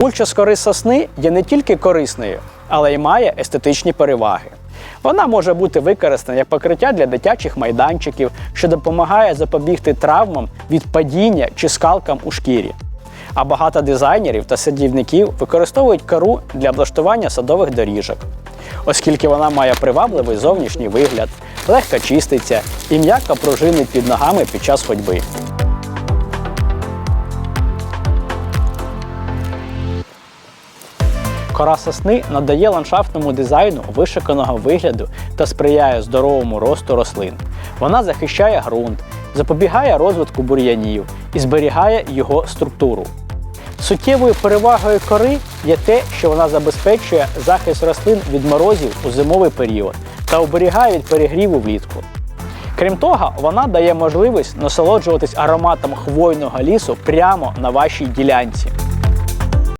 Мульча з кори сосни є не тільки корисною, але й має естетичні переваги. Вона може бути використана як покриття для дитячих майданчиків, що допомагає запобігти травмам від падіння чи скалкам у шкірі. А багато дизайнерів та садівників використовують кору для облаштування садових доріжок, оскільки вона має привабливий зовнішній вигляд, легко чиститься і м'яко пружинить під ногами під час ходьби. Кора сосни надає ландшафтному дизайну вишиканого вигляду та сприяє здоровому росту рослин. Вона захищає ґрунт, запобігає розвитку бур'янів і зберігає його структуру. Суттєвою перевагою кори є те, що вона забезпечує захист рослин від морозів у зимовий період та оберігає від перегріву влітку. Крім того, вона дає можливість насолоджуватись ароматом хвойного лісу прямо на вашій ділянці.